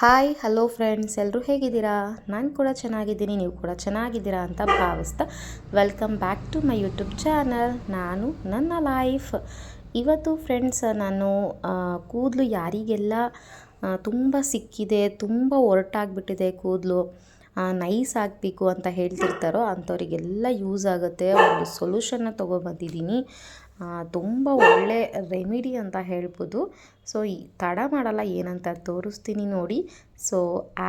Hi, hello friends ಎಲ್ಲರೂ ಹೇಗಿದ್ದೀರಾ? ನಾನು ಕೂಡ ಚೆನ್ನಾಗಿದ್ದೀನಿ, ನೀವು ಕೂಡ ಚೆನ್ನಾಗಿದ್ದೀರಾ ಅಂತ ಭಾವಿಸ್ತಾ welcome back to my YouTube channel. ನಾನು ನನ್ನ ಲೈಫ್. ಇವತ್ತು ಫ್ರೆಂಡ್ಸ್, ನಾನು ಕೂದಲು ಯಾರಿಗೆಲ್ಲ ತುಂಬ ಸಿಕ್ಕಿದೆ, ತುಂಬ ಒರಟಾಗ್ಬಿಟ್ಟಿದೆ ಕೂದಲು ನೈಸ್ ಆಗಬೇಕು ಅಂತ ಹೇಳ್ತಿರ್ತಾರೋ ಅಂಥವ್ರಿಗೆಲ್ಲ ಯೂಸ್ ಆಗುತ್ತೆ. ಒಂದು ಸೊಲ್ಯೂಷನ್ನ ತೊಗೊಬಂದಿದ್ದೀನಿ ತುಂಬ ಒಳ್ಳೆ ರೆಮಿಡಿ ಅಂತ ಹೇಳ್ಬೋದು. ಸೊ ಈ ತಡ ಮಾಡಲ್ಲ, ಏನಂತ ತೋರಿಸ್ತೀನಿ ನೋಡಿ. ಸೊ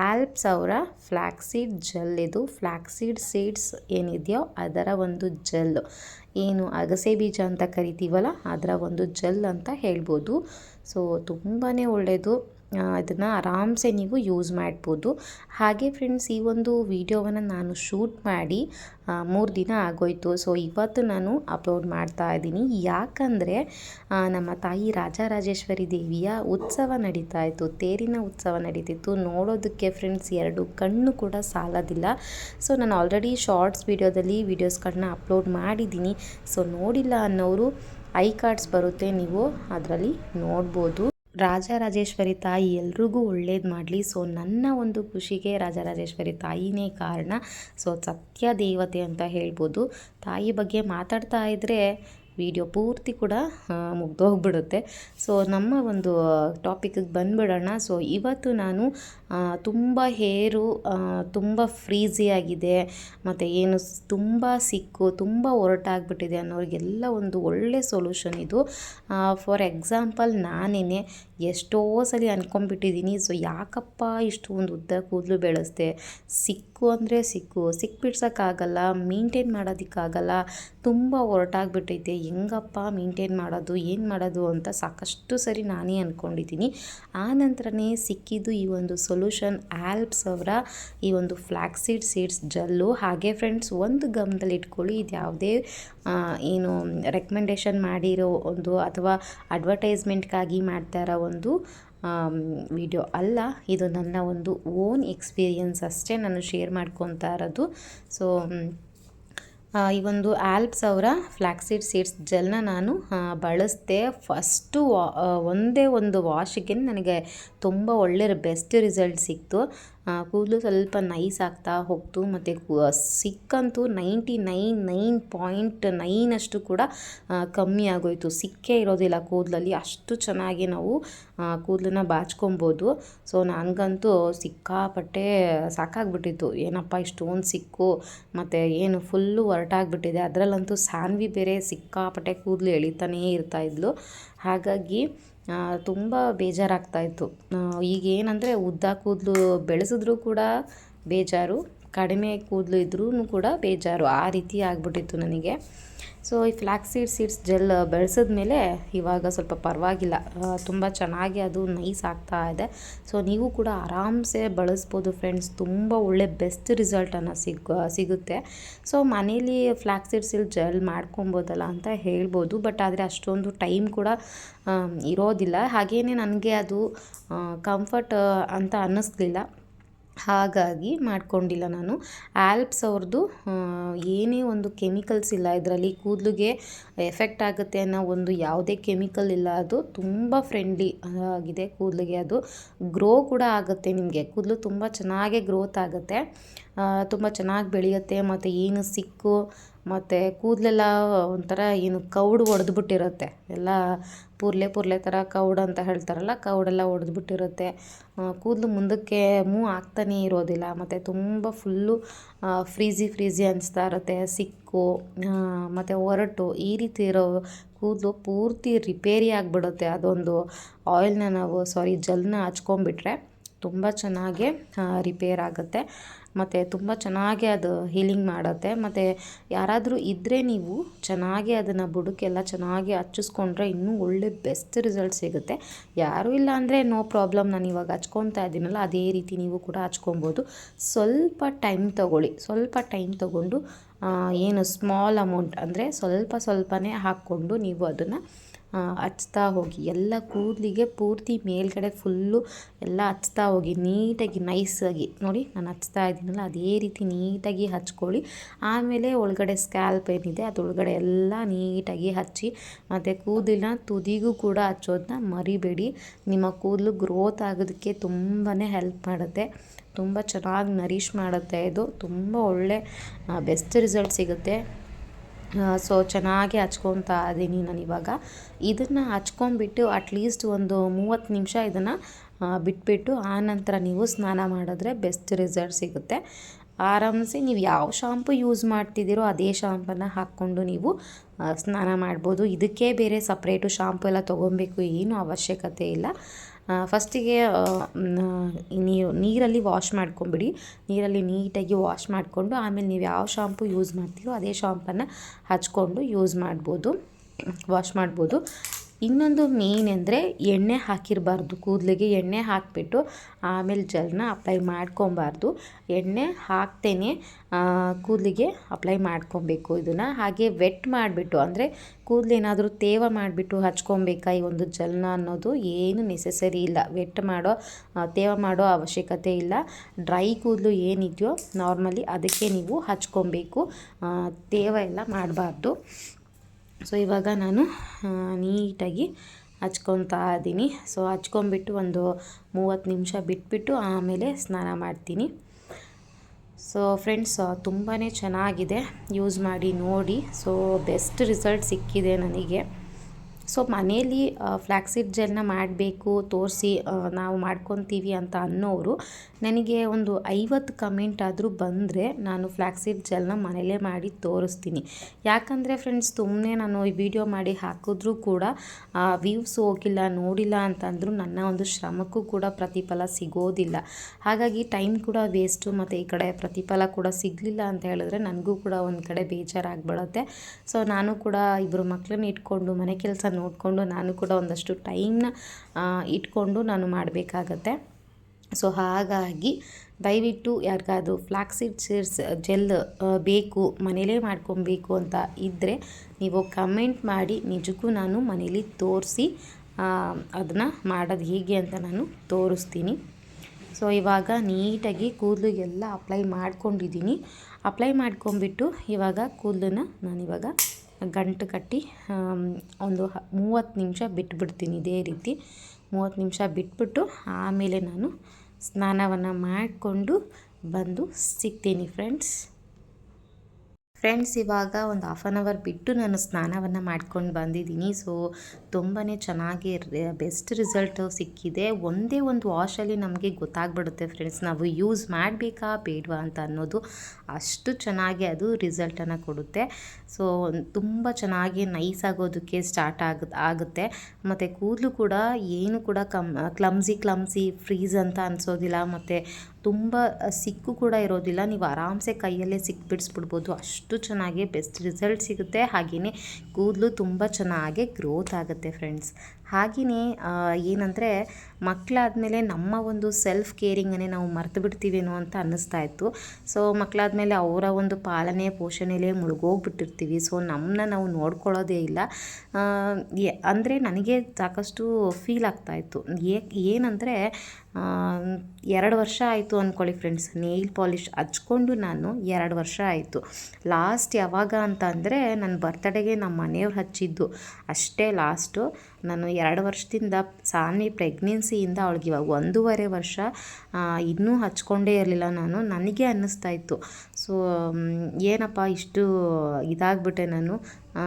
ಆಲ್ಪ್ಸ್ ಅವರ ಫ್ಲ್ಯಾಕ್ಸೀಡ್ ಜೆಲ್ ಇದು. ಫ್ಲ್ಯಾಕ್ಸೀಡ್ ಸೀಡ್ಸ್ ಏನಿದೆಯೋ ಅದರ ಒಂದು ಜೆಲ್ ಏನು ಅಗಸೆ ಬೀಜ ಅಂತ ಕರಿತೀವಲ್ಲ, ಅದರ ಒಂದು ಜೆಲ್ ಅಂತ ಹೇಳ್ಬೋದು. ಸೊ ತುಂಬಾ ಒಳ್ಳೆಯದು ಅದನ್ನು ಆರಾಮ್ಸೆ ನೀವು ಯೂಸ್ ಮಾಡ್ಬೋದು. ಹಾಗೆ ಫ್ರೆಂಡ್ಸ್, ಈ ಒಂದು ವಿಡಿಯೋವನ್ನು ನಾನು ಶೂಟ್ ಮಾಡಿ ಮೂರು ದಿನ ಆಗೋಯ್ತು. ಸೊ ಇವತ್ತು ನಾನು ಅಪ್ಲೋಡ್ ಮಾಡ್ತಾ ಇದ್ದೀನಿ. ಯಾಕಂದರೆ ನಮ್ಮ ತಾಯಿ ರಾಜರಾಜೇಶ್ವರಿ ದೇವಿಯ ಉತ್ಸವ ನಡೀತಾ ಇತ್ತು. ತೇರಿನ ಉತ್ಸವ ನಡೀತಿತ್ತು. ನೋಡೋದಕ್ಕೆ ಫ್ರೆಂಡ್ಸ್, ಎರಡು ಕಣ್ಣು ಕೂಡ ಸಾಲೋದಿಲ್ಲ. ಸೊ ನಾನು ಆಲ್ರೆಡಿ ಶಾರ್ಟ್ಸ್ ವಿಡಿಯೋದಲ್ಲಿ, ವೀಡಿಯೋಸ್ಗಳನ್ನ ಅಪ್ಲೋಡ್ ಮಾಡಿದ್ದೀನಿ. ಸೊ ನೋಡಿಲ್ಲ ಅನ್ನೋರು ಐ ಕಾರ್ಡ್ಸ್ ಬರುತ್ತೆ, ನೀವು ಅದರಲ್ಲಿ ನೋಡ್ಬೋದು. ರಾಜರಾಜೇಶ್ವರಿ ತಾಯಿ ಎಲ್ರಿಗೂ ಒಳ್ಳೇದು ಮಾಡಲಿ. ಸೊ, ನನ್ನ ಒಂದು ಖುಷಿಗೆ ರಾಜರಾಜೇಶ್ವರಿ ತಾಯಿನೇ ಕಾರಣ. ಸೊ ಸತ್ಯ ದೇವತೆ ಅಂತ ಹೇಳ್ಬೋದು. ತಾಯಿ ಬಗ್ಗೆ ಮಾತಾಡ್ತಾ ಇದ್ದರೆ ವಿಡಿಯೋ ಪೂರ್ತಿ ಕೂಡ ಮುಗ್ದೋಗ್ಬಿಡುತ್ತೆ ಸೊ ನಮ್ಮ ಒಂದು ಟಾಪಿಕ್ಗೆ ಬಂದ್ಬಿಡೋಣ. ಸೊ ಇವತ್ತು ನಾನು ತುಂಬ ಹೇರು ತುಂಬ ಫ್ರೀಝಿ ಆಗಿದೆ. ಮತ್ತು ಏನು ತುಂಬ ಸಿಕ್ಕು, ತುಂಬ ಒರಟಾಗ್ಬಿಟ್ಟಿದೆ ಅನ್ನೋರಿಗೆಲ್ಲ ಒಂದು ಒಳ್ಳೆ ಸೊಲ್ಯೂಷನ್ ಇದು. ಫಾರ್ ಎಕ್ಸಾಂಪಲ್ ನಾನೇ ಎಷ್ಟೋ ಸಲ ಅನ್ಕೊಂಡ್ಬಿಟ್ಟಿದ್ದೀನಿ. ಸೊ ಯಾಕಪ್ಪ ಇಷ್ಟು ಒಂದು ಉದ್ದ ಕೂದಲು ಬೆಳೆಸ್ದೆ? ಸಿಕ್ಕು ಅಂದರೆ ಸಿಕ್ಕು. ಸಿಕ್ಬಿಡ್ಸೋಕ್ಕಾಗಲ್ಲ ಮೇಂಟೈನ್ ಮಾಡೋದಕ್ಕಾಗಲ್ಲ. ತುಂಬ ಹೊರಟಾಗ್ಬಿಟ್ಟೈತೆ ಹೆಂಗಪ್ಪ ಮೇಂಟೈನ್ ಮಾಡೋದು, ಏನು ಮಾಡೋದು ಅಂತ ಸಾಕಷ್ಟು ಸರಿ ನಾನೇ ಅಂದ್ಕೊಂಡಿದ್ದೀನಿ ಆ ನಂತರನೇ ಸಿಕ್ಕಿದ್ದು ಈ ಒಂದು ಸೊಲ್ಯೂಷನ್ ಆಲ್ಪ್ಸ್ ಅವರ ಈ ಒಂದು ಫ್ಲ್ಯಾಕ್ಸೀಡ್ ಸೀಡ್ಸ್ ಜಲ್ಲು. ಹಾಗೆ ಫ್ರೆಂಡ್ಸ್ ಒಂದು ಗಮನದಲ್ಲಿ ಇಟ್ಕೊಳ್ಳಿ, ಇದು ಯಾವುದೇ ಏನು ರೆಕಮೆಂಡೇಶನ್ ಮಾಡಿರೋ ಒಂದು ಅಥವಾ ಅಡ್ವರ್ಟೈಸ್ಮೆಂಟ್ಗಾಗಿ ಮಾಡ್ತಾ ಇರೋ ಒಂದು ವಿಡಿಯೋ ಅಲ್ಲ. ಇದು ನನ್ನ ಒಂದು ಓನ್ ಎಕ್ಸ್ಪೀರಿಯನ್ಸ್ ಅಷ್ಟೇ ನಾನು ಶೇರ್ ಮಾಡ್ಕೊತಾ ಇರೋದು. ಸೊ ಈ ಒಂದು ಆಲ್ಪ್ಸ್ ಅವರ ಫ್ಲ್ಯಾಕ್ಸೀಡ್ ಸೀಡ್ಸ್ ಜೆಲ್ನ ನಾನು ಬಳಸಿದೆ ಫಸ್ಟು ವಾ ಒಂದೇ ಒಂದು ವಾಶಿಗೆ ನನಗೆ ತುಂಬ ಒಳ್ಳೆಯ ಬೆಸ್ಟ್ ರಿಸಲ್ಟ್ ಸಿಕ್ತು. ಕೂದಲು ಸ್ವಲ್ಪ ನೈಸ್ ಆಗ್ತಾ ಹೋಗ್ತು. ಮತ್ತು ಸಿಕ್ಕಂತೂ ninety nine nine point nine ಅಷ್ಟು ಕೂಡ ಕಮ್ಮಿ ಆಗೋಯಿತು. ಸಿಕ್ಕೇ ಇರೋದಿಲ್ಲ ಕೂದಲಲ್ಲಿ. ಅಷ್ಟು ಚೆನ್ನಾಗಿ ನಾವು ಕೂದಲನ್ನ ಬಾಚ್ಕೊಬೋದು. ಸೊ ನನಗಂತೂ ಸಿಕ್ಕಾಪಟ್ಟೆ ಸಾಕಾಗ್ಬಿಟ್ಟಿತ್ತು. ಏನಪ್ಪ ಇಷ್ಟೊಂದು ಸಿಕ್ಕು, ಮತ್ತು ಏನು ಫುಲ್ಲು ಹೊರಟಾಗ್ಬಿಟ್ಟಿದೆ. ಅದರಲ್ಲಂತೂ ಸಾನ್ವಿ ಬೇರೆ ಸಿಕ್ಕಾಪಟ್ಟೆ ಕೂದಲು ಎಳಿತಾನೇ ಇರ್ತಾ ಇದ್ಲು. ಹಾಗಾಗಿ ತುಂಬ ಬೇಜಾರಾಗ್ತಾಯಿತ್ತು ಈಗ ಏನಂದರೆ ಉದ್ದ ಕೂದಲು ಬೆಳೆಸಿದ್ರೂ ಕೂಡ ಬೇಜಾರು. ಕಡಿಮೆ ಕೂದಲು ಇದ್ರೂ ಕೂಡ ಬೇಜಾರು, ಆ ರೀತಿ ಆಗಿಬಿಟ್ಟಿತ್ತು ನನಗೆ. ಸೊ ಈ ಫ್ಲ್ಯಾಕ್ಸ್ ಸೀಡ್ ಸೀಡ್ಸ್ ಜೆಲ್ ಬೆಳೆಸಿದ್ಮೇಲೆ ಇವಾಗ ಸ್ವಲ್ಪ ಪರವಾಗಿಲ್ಲ. ತುಂಬ ಚೆನ್ನಾಗಿ ಅದು ನೈಸ್ ಆಗ್ತಾ ಇದೆ. ಸೊ ನೀವು ಕೂಡ ಆರಾಮ್ಸೆ ಬಳಸ್ಬೋದು ಫ್ರೆಂಡ್ಸ್ ತುಂಬ ಒಳ್ಳೆ ಬೆಸ್ಟ್ ರಿಸಲ್ಟನ್ನು ಸಿಗ್, ಸಿಗುತ್ತೆ. ಸೊ ಮನೇಲಿ ಫ್ಲ್ಯಾಕ್ಸ್ ಸೀಡ್ಸ್ ಜೆಲ್ ಮಾಡ್ಕೊಬೋದಲ್ಲ ಅಂತ ಹೇಳ್ಬೋದು. ಬಟ್ ಆದರೆ ಅಷ್ಟೊಂದು ಟೈಮ್ ಕೂಡ ಇರೋದಿಲ್ಲ. ಹಾಗೆಯೇ ನನಗೆ ಅದು ಕಂಫರ್ಟ್ ಅಂತ ಅನ್ನಿಸ್ಲಿಲ್ಲ. ಹಾಗಾಗಿ ಮಾಡ್ಕೊಂಡಿಲ್ಲ ನಾನು. ಆಲ್ಪ್ಸ್ ಅವ್ರದ್ದು ಏನೇ ಒಂದು ಕೆಮಿಕಲ್ಸ್ ಇಲ್ಲ. ಇದರಲ್ಲಿ ಕೂದಲಿಗೆ ಎಫೆಕ್ಟ್ ಆಗುತ್ತೆ ಅನ್ನೋ ಒಂದು ಯಾವುದೇ ಕೆಮಿಕಲ್ ಇಲ್ಲ. ಅದು ತುಂಬ ಫ್ರೆಂಡ್ಲಿ ಆಗಿದೆ ಕೂದಲಿಗೆ. ಅದು ಗ್ರೋ ಕೂಡ ಆಗುತ್ತೆ ನಿಮಗೆ. ಕೂದಲು ತುಂಬ ಚೆನ್ನಾಗೇ ಗ್ರೋತ್ ಆಗುತ್ತೆ. ತುಂಬ ಚೆನ್ನಾಗಿ ಬೆಳೆಯುತ್ತೆ. ಮತ್ತು ಏನು ಸಿಕ್ಕು ಮತ್ತು ಕೂದಲೆಲ್ಲ ಒಂಥರ ಏನು ಕೌಡು ಒಡೆದ್ಬಿಟ್ಟಿರುತ್ತೆ ಎಲ್ಲ ಪುರ್ಲೆ ಪುರ್ಲೆ ಥರ ಕೌಡು ಅಂತ ಹೇಳ್ತಾರಲ್ಲ, ಕೌಡೆಲ್ಲ ಒಡೆದ್ಬಿಟ್ಟಿರುತ್ತೆ ಕೂದಲು ಮುಂದಕ್ಕೆ ಮೂ ಆಗ್ತಾನೇ ಇರೋದಿಲ್ಲ. ಮತ್ತು ತುಂಬ ಫುಲ್ಲು ಫ್ರೀಝಿ ಫ್ರೀಝಿ ಅನಿಸ್ತಾ ಇರುತ್ತೆ. ಸಿಕ್ಕು ಮತ್ತು ಒರಟು, ಈ ರೀತಿ ಇರೋ ಕೂದಲು ಪೂರ್ತಿ ರಿಪೇರಿ ಆಗಿಬಿಡುತ್ತೆ. ಅದೊಂದು ಆಯಿಲ್ನ ನಾವು ಸಾರಿ ಜಲ್ನ ಹಚ್ಕೊಂಡ್ಬಿಟ್ರೆ ತುಂಬ ಚೆನ್ನಾಗಿ ರಿಪೇರ್ ಆಗುತ್ತೆ. ಮತ್ತು ತುಂಬ ಚೆನ್ನಾಗಿ ಅದು ಹೀಲಿಂಗ್ ಮಾಡುತ್ತೆ. ಮತ್ತು ಯಾರಾದರೂ ಇದ್ದರೆ ನೀವು ಚೆನ್ನಾಗಿ ಅದನ್ನು ಬುಡಕ್ಕೆಲ್ಲ ಚೆನ್ನಾಗಿ ಹಚ್ಚಿಸ್ಕೊಂಡ್ರೆ ಇನ್ನೂ ಒಳ್ಳೆ ಬೆಸ್ಟ್ ರಿಸಲ್ಟ್ ಸಿಗುತ್ತೆ. ಯಾರೂ ಇಲ್ಲ ಅಂದರೆ ನೋ ಪ್ರಾಬ್ಲಮ್ ನಾನು ಇವಾಗ ಹಚ್ಕೊತಾ ಇದ್ದೀನಲ್ಲ, ಅದೇ ರೀತಿ ನೀವು ಕೂಡ ಹಚ್ಕೊಬೋದು. ಸ್ವಲ್ಪ ಟೈಮ್ ತೊಗೊಳ್ಳಿ. ಸ್ವಲ್ಪ ಟೈಮ್ ತೊಗೊಂಡು ಏನು ಸ್ಮಾಲ್ ಅಮೌಂಟ್ ಅಂದರೆ ಸ್ವಲ್ಪ ಸ್ವಲ್ಪನೇ ಹಾಕ್ಕೊಂಡು ನೀವು ಅದನ್ನು ಹಚ್ತಾ ಹೋಗಿ. ಎಲ್ಲ ಕೂದಲಿಗೆ ಪೂರ್ತಿ ಮೇಲ್ಗಡೆ ಫುಲ್ಲು ಎಲ್ಲ ಹಚ್ತಾ ಹೋಗಿ. ನೀಟಾಗಿ ನೈಸಾಗಿ ನೋಡಿ, ನಾನು ಹಚ್ತಾ ಇದ್ದೀನಲ್ಲ, ಅದೇ ರೀತಿ ನೀಟಾಗಿ ಹಚ್ಕೊಳ್ಳಿ. ಆಮೇಲೆ ಒಳಗಡೆ ಸ್ಕ್ಯಾಲ್ಪ್ ಏನಿದೆ, ಅದರೊಳಗಡೆ ಎಲ್ಲ ನೀಟಾಗಿ ಹಚ್ಚಿ, ಮತ್ತು ಕೂದಲಿನ ತುದಿಗೂ ಕೂಡ ಹಚ್ಚೋದನ್ನ ಮರಿಬೇಡಿ. ನಿಮ್ಮ ಕೂದಲು ಗ್ರೋತ್ ಆಗೋದಕ್ಕೆ ತುಂಬಾ ಹೆಲ್ಪ್ ಮಾಡುತ್ತೆ. ತುಂಬ ಚೆನ್ನಾಗಿ ನರಿಷ್ ಮಾಡುತ್ತೆ. ಇದು ತುಂಬ ಒಳ್ಳೆ ಬೆಸ್ಟ್ ರಿಸಲ್ಟ್ ಸಿಗುತ್ತೆ. ಸೊ ಚೆನ್ನಾಗಿ ಹಚ್ಕೊತಾ ಇದ್ದೀನಿ ನಾನು ಇವಾಗ. ಇದನ್ನು ಹಚ್ಕೊಂಬಿಟ್ಟು ಅಟ್ಲೀಸ್ಟ್ ಒಂದು ಮೂವತ್ತು ನಿಮಿಷ ಇದನ್ನು ಬಿಟ್ಬಿಟ್ಟು ಆನಂತರ ನೀವು ಸ್ನಾನ ಮಾಡಿದ್ರೆ ಬೆಸ್ಟ್ ರಿಸಲ್ಟ್ ಸಿಗುತ್ತೆ. ಆರಾಮ್ಸೆ ನೀವು ಯಾವ ಶಾಂಪು ಯೂಸ್ ಮಾಡ್ತಿದ್ದೀರೋ ಅದೇ ಶಾಂಪನ್ನು ಹಾಕ್ಕೊಂಡು ನೀವು ಸ್ನಾನ ಮಾಡ್ಬೋದು. ಇದಕ್ಕೆ ಬೇರೆ ಸಪ್ರೇಟು ಶಾಂಪು ಎಲ್ಲ ತೊಗೊಬೇಕು ಏನೂ ಅವಶ್ಯಕತೆ ಇಲ್ಲ. ಫಸ್ಟಿಗೆ ನೀರು, ನೀರಲ್ಲಿ ವಾಶ್ ಮಾಡ್ಕೊಂಬಿಡಿ. ನೀರಲ್ಲಿ ನೀಟಾಗಿ ವಾಶ್ ಮಾಡಿಕೊಂಡು, ಆಮೇಲೆ ನೀವು ಯಾವ ಶಾಂಪು ಯೂಸ್ ಮಾಡ್ತೀರೋ ಅದೇ ಶಾಂಪನ್ನು ಹಚ್ಕೊಂಡು ಯೂಸ್ ಮಾಡ್ಬೋದು ವಾಶ್ ಮಾಡ್ಬೋದು. ಇನ್ನೊಂದು ಮೇನ್ ಅಂದರೆ ಎಣ್ಣೆ ಹಾಕಿರಬಾರ್ದು. ಕೂದಲಿಗೆ ಎಣ್ಣೆ ಹಾಕಿಬಿಟ್ಟು ಆಮೇಲೆ ಜೆಲ್ನ ಅಪ್ಲೈ ಮಾಡ್ಕೊಬಾರ್ದು. ಎಣ್ಣೆ ಹಾಕ್ತೇನೆ ಕೂದಲಿಗೆ ಅಪ್ಲೈ ಮಾಡ್ಕೊಬೇಕು ಇದನ್ನು. ಹಾಗೆ ವೆಟ್ ಮಾಡಿಬಿಟ್ಟು, ಅಂದರೆ ಕೂದಲೇನಾದರೂ ತೇವ ಮಾಡಿಬಿಟ್ಟು ಹಚ್ಕೊಬೇಕಾ ಈ ಒಂದು ಜೆಲ್ನ ಅನ್ನೋದು ಏನು ನೆಸೆಸರಿ ಇಲ್ಲ. ವೆಟ್ ಮಾಡೋ ತೇವ ಮಾಡೋ ಅವಶ್ಯಕತೆ ಇಲ್ಲ. ಡ್ರೈ ಕೂದಲು ಏನಿದೆಯೋ ನಾರ್ಮಲಿ ಅದಕ್ಕೆ ನೀವು ಹಚ್ಕೊಬೇಕು. ತೇವ ಎಲ್ಲ ಮಾಡಬಾರ್ದು. ಸೊ ಇವಾಗ ನಾನು ನೀಟಾಗಿ ಹಚ್ಕೊತಾ ಇದ್ದೀನಿ. ಸೊ ಹಚ್ಕೊಂಬಿಟ್ಟು ಒಂದು ಮೂವತ್ತು ನಿಮಿಷ ಬಿಟ್ಬಿಟ್ಟು ಆಮೇಲೆ ಸ್ನಾನ ಮಾಡ್ತೀನಿ. ಸೊ ಫ್ರೆಂಡ್ಸ್ ತುಂಬಾ ಚೆನ್ನಾಗಿದೆ. ಯೂಸ್ ಮಾಡಿ ನೋಡಿ. ಸೊ ಬೆಸ್ಟ್ ರಿಸಲ್ಟ್ ಸಿಕ್ಕಿದೆ ನನಗೆ. ಸೊ ಮನೆಯಲ್ಲಿ ಫ್ಲ್ಯಾಕ್ಸಿಡ್ ಜೆಲ್ನ ಮಾಡಬೇಕು, ತೋರಿಸಿ ನಾವು ಮಾಡ್ಕೊತೀವಿ ಅಂತ ಅನ್ನೋರು ನನಗೆ ಒಂದು ಐವತ್ತು ಕಮೆಂಟ್ ಆದರೂ ಬಂದರೆ ನಾನು ಫ್ಲ್ಯಾಕ್ಸಿಡ್ ಜೆಲ್ನ ಮನೇಲೇ ಮಾಡಿ ತೋರಿಸ್ತೀನಿ. ಯಾಕಂದರೆ ಫ್ರೆಂಡ್ಸ್ ತುಂಬನೇ ನಾನು ಈ ವಿಡಿಯೋ ಮಾಡಿ ಹಾಕಿದ್ರೂ ಕೂಡ ವ್ಯೂಸ್ ಹೋಗಿಲ್ಲ, ನೋಡಿಲ್ಲ ಅಂತಂದರೂ ನನ್ನ ಒಂದು ಶ್ರಮಕ್ಕೂ ಕೂಡ ಪ್ರತಿಫಲ ಸಿಗೋದಿಲ್ಲ. ಹಾಗಾಗಿ ಟೈಮ್ ಕೂಡ ವೇಸ್ಟು ಮತ್ತು ಈ ಕಡೆ ಪ್ರತಿಫಲ ಕೂಡ ಸಿಗಲಿಲ್ಲ ಅಂತ ಹೇಳಿದ್ರೆ ನನಗೂ ಕೂಡ ಒಂದು ಕಡೆ ಬೇಜಾರಾಗ್ಬಿಡುತ್ತೆ. ಸೊ ನಾನು ಕೂಡ ಇಬ್ಬರು ಮಕ್ಕಳನ್ನ ಇಟ್ಕೊಂಡು ಮನೆ ಕೆಲಸ ನೋಡಿಕೊಂಡು ನಾನು ಕೂಡ ಒಂದಷ್ಟು ಟೈಮ್ನ ಇಟ್ಕೊಂಡು ನಾನು ಮಾಡಬೇಕಾಗತ್ತೆ. ಸೊ, ಹಾಗಾಗಿ ದಯವಿಟ್ಟು ಯಾರಿಗಾದ್ರು ಫ್ಲಾಕ್ಸಿಡ್ ಸೀಡ್ಸ್ ಜೆಲ್ ಬೇಕು, ಮನೇಲೇ ಮಾಡ್ಕೊಬೇಕು ಅಂತ ಇದ್ದರೆ ನೀವು ಕಮೆಂಟ್ ಮಾಡಿ, ನಿಜಕ್ಕೂ ನಾನು ಮನೇಲಿ ತೋರಿಸಿ ಅದನ್ನು ಮಾಡೋದು ಹೇಗೆ ಅಂತ ನಾನು ತೋರಿಸ್ತೀನಿ. ಸೊ, ಇವಾಗ ನೀಟಾಗಿ ಕೂದಲಿಗೆಲ್ಲ ಅಪ್ಲೈ ಮಾಡ್ಕೊಂಡಿದ್ದೀನಿ. ಅಪ್ಲೈ ಮಾಡ್ಕೊಂಬಿಟ್ಟು ಇವಾಗ ಕೂದಲನ್ನ ನಾನಿವಾಗ ಗಂಟು ಕಟ್ಟಿ ಒಂದು ಮೂವತ್ತು ನಿಮಿಷ ಬಿಟ್ಬಿಡ್ತೀನಿ ಇದೇ ರೀತಿ. ಮೂವತ್ತು ನಿಮಿಷ ಬಿಟ್ಬಿಟ್ಟು ಆಮೇಲೆ ನಾನು ಸ್ನಾನವನ್ನು ಮಾಡಿಕೊಂಡು ಬಂದು ಸಿಗ್ತೀನಿ ಫ್ರೆಂಡ್ಸ್ ಫ್ರೆಂಡ್ಸ್ ಇವಾಗ ಒಂದು ಹಾಫ್ ಆನ್ ಅವರ್ ಬಿಟ್ಟು ನಾನು ಸ್ನಾನವನ್ನು ಮಾಡ್ಕೊಂಡು ಬಂದಿದ್ದೀನಿ. ಸೊ ತುಂಬಾ ಚೆನ್ನಾಗಿ ಬೆಸ್ಟ್ ರಿಸಲ್ಟು ಸಿಕ್ಕಿದೆ. ಒಂದೇ ಒಂದು ವಾಶಲ್ಲಿ ನಮಗೆ ಗೊತ್ತಾಗ್ಬಿಡುತ್ತೆ ಫ್ರೆಂಡ್ಸ್ ನಾವು ಯೂಸ್ ಮಾಡಬೇಕಾ, ಬೇಡವಾ ಅಂತ ಅನ್ನೋದು ಅಷ್ಟು ಚೆನ್ನಾಗಿ ಅದು ರಿಸಲ್ಟನ್ನು ಕೊಡುತ್ತೆ. ಸೊ ತುಂಬ ಚೆನ್ನಾಗಿ ನೈಸ್ ಆಗೋದಕ್ಕೆ ಸ್ಟಾರ್ಟ್ ಆಗ, ಆಗುತ್ತೆ. ಮತ್ತು ಕೂದಲು ಕೂಡ ಏನು ಕೂಡ ಕಮ್ ಕ್ಲಮ್ಸಿ ಕ್ಲಮ್ಸಿ ಫ್ರೀಸ್ ಅಂತ ಅನಿಸೋದಿಲ್ಲ. ಮತ್ತು ತುಂಬ ಸಿಕ್ಕು ಕೂಡ ಇರೋದಿಲ್ಲ. ನೀವು ಆರಾಮ್ಸೆ ಕೈಯಲ್ಲೇ ಸಿಕ್ ಬಿಡಿಸ್ಬಿಡ್ಬೋದು. ಅಷ್ಟು ಚೆನ್ನಾಗಿ ಬೆಸ್ಟ್ ರಿಸಲ್ಟ್ ಸಿಗುತ್ತೆ. ಹಾಗೆಯೇ ಕೂದಲು ತುಂಬ ಚೆನ್ನಾಗಿ ಗ್ರೋತ್ ಆಗುತ್ತೆ ಫ್ರೆಂಡ್ಸ್. ಹಾಗೆಯೇ ಏನಂದರೆ ಮಕ್ಕಳಾದಮೇಲೆ ನಮ್ಮ ಒಂದು ಸೆಲ್ಫ್ ಕೇರಿಂಗನ್ನೇ ನಾವು ಮರೆತು ಬಿಡ್ತೀವೇನೋ ಅಂತ ಅನ್ನಿಸ್ತಾ ಇತ್ತು. ಸೊ ಮಕ್ಕಳಾದಮೇಲೆ ಅವರ ಒಂದು ಪಾಲನೆ ಪೋಷಣೆಯಲ್ಲೇ ಮುಳುಗೋಗ್ಬಿಟ್ಟಿರ್ತೀವಿ. ಸೊ ನಮ್ಮನ್ನ ನಾವು ನೋಡ್ಕೊಳ್ಳೋದೇ ಇಲ್ಲ. ಅಂದರೆ ನನಗೆ ಸಾಕಷ್ಟು ಫೀಲ್ ಆಗ್ತಾಯಿತ್ತು ಇತ್ತು. ಏನಂದರೆ ಎರಡು ವರ್ಷ ಆಯಿತು ಅಂದ್ಕೊಳ್ಳಿ ಫ್ರೆಂಡ್ಸ್ ನೇಲ್ ಪಾಲಿಷ್ ಹಚ್ಕೊಂಡು ನಾನು ಎರಡು ವರ್ಷ ಆಯಿತು. ಲಾಸ್ಟ್ ಯಾವಾಗ ಅಂತ ಅಂದರೆ ನನ್ನ ಬರ್ತಡೇಗೆ ನಮ್ಮ ಮನೆಯವ್ರು ಹಚ್ಚಿದ್ದು. ಅಷ್ಟೇ ಲಾಸ್ಟು ನಾನು ಎರಡು ವರ್ಷದಿಂದ ಸಾನ್ವಿ ಪ್ರೆಗ್ನೆನ್ಸಿಯಿಂದ ಅವಳಿಗೆ ಇವಾಗ ಒಂದೂವರೆ ವರ್ಷ ಇನ್ನೂ ಹಚ್ಕೊಂಡೇ ಇರಲಿಲ್ಲ ನಾನು. ನನಗೆ ಅನ್ನಿಸ್ತಾ ಇತ್ತು. ಸೊ ಏನಪ್ಪ, ಇಷ್ಟು ಇದಾಗ್ಬಿಟ್ಟೆ ನಾನು.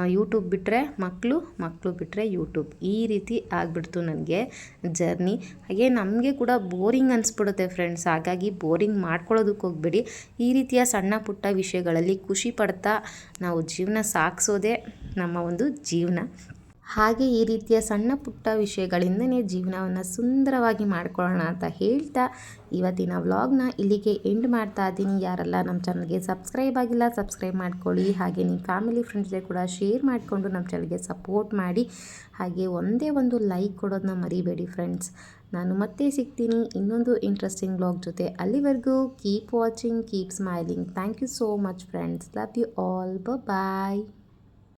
ಯೂಟ್ಯೂಬ್ ಬಿಟ್ಟರೆ ಮಕ್ಕಳು ಮಕ್ಕಳು ಬಿಟ್ಟರೆ ಯೂಟ್ಯೂಬ್ ಈ ರೀತಿ ಆಗಿಬಿಡ್ತು ನನಗೆ ಜರ್ನಿ. ಹಾಗೆ ನಮಗೆ ಕೂಡ ಬೋರಿಂಗ್ ಅನಿಸ್ಬಿಡುತ್ತೆ ಫ್ರೆಂಡ್ಸ್. ಹಾಗಾಗಿ ಬೋರಿಂಗ್ ಮಾಡ್ಕೊಳ್ಳೋದಕ್ಕೆ ಹೋಗ್ಬೇಡಿ. ಈ ರೀತಿಯ ಸಣ್ಣ ಪುಟ್ಟ ವಿಷಯಗಳಲ್ಲಿ ಖುಷಿ ಪಡ್ತಾ ನಾವು ಜೀವನ ಸಾಗಿಸೋದೇ ನಮ್ಮ ಒಂದು ಜೀವನ. ಹಾಗೆ ಈ ರೀತಿಯ ಸಣ್ಣ ಪುಟ್ಟ ವಿಷಯಗಳಿಂದನೇ ಜೀವನವನ್ನು ಸುಂದರವಾಗಿ ಮಾಡ್ಕೊಳ್ಳೋಣ ಅಂತ ಹೇಳ್ತಾ ಇವತ್ತಿನ ವ್ಲಾಗ್ನ ಇಲ್ಲಿಗೆ ಎಂಡ್ ಮಾಡ್ತಾ ಇದ್ದೀನಿ. ಯಾರೆಲ್ಲ ನಮ್ಮ ಚಾನಲ್ಗೆ ಸಬ್ಸ್ಕ್ರೈಬ್ ಆಗಿಲ್ಲ, ಸಬ್ಸ್ಕ್ರೈಬ್ ಮಾಡ್ಕೊಳ್ಳಿ. ಹಾಗೆ ನಿಮ್ಮ ಫ್ಯಾಮಿಲಿ, ಫ್ರೆಂಡ್ಸ್ಗೆ ಕೂಡ ಶೇರ್ ಮಾಡಿಕೊಂಡು ನಮ್ಮ ಚಾನಲ್ಗೆ ಸಪೋರ್ಟ್ ಮಾಡಿ. ಹಾಗೆ ಒಂದೇ ಒಂದು ಲೈಕ್ ಕೊಡೋದನ್ನ ಮರಿಬೇಡಿ ಫ್ರೆಂಡ್ಸ್. ನಾನು ಮತ್ತೆ ಸಿಗ್ತೀನಿ ಇನ್ನೊಂದು ಇಂಟ್ರೆಸ್ಟಿಂಗ್ ಬ್ಲಾಗ್ ಜೊತೆ. ಅಲ್ಲಿವರೆಗೂ keep watching keep smiling thank you so much friends love you all ಬ ಬಾಯ್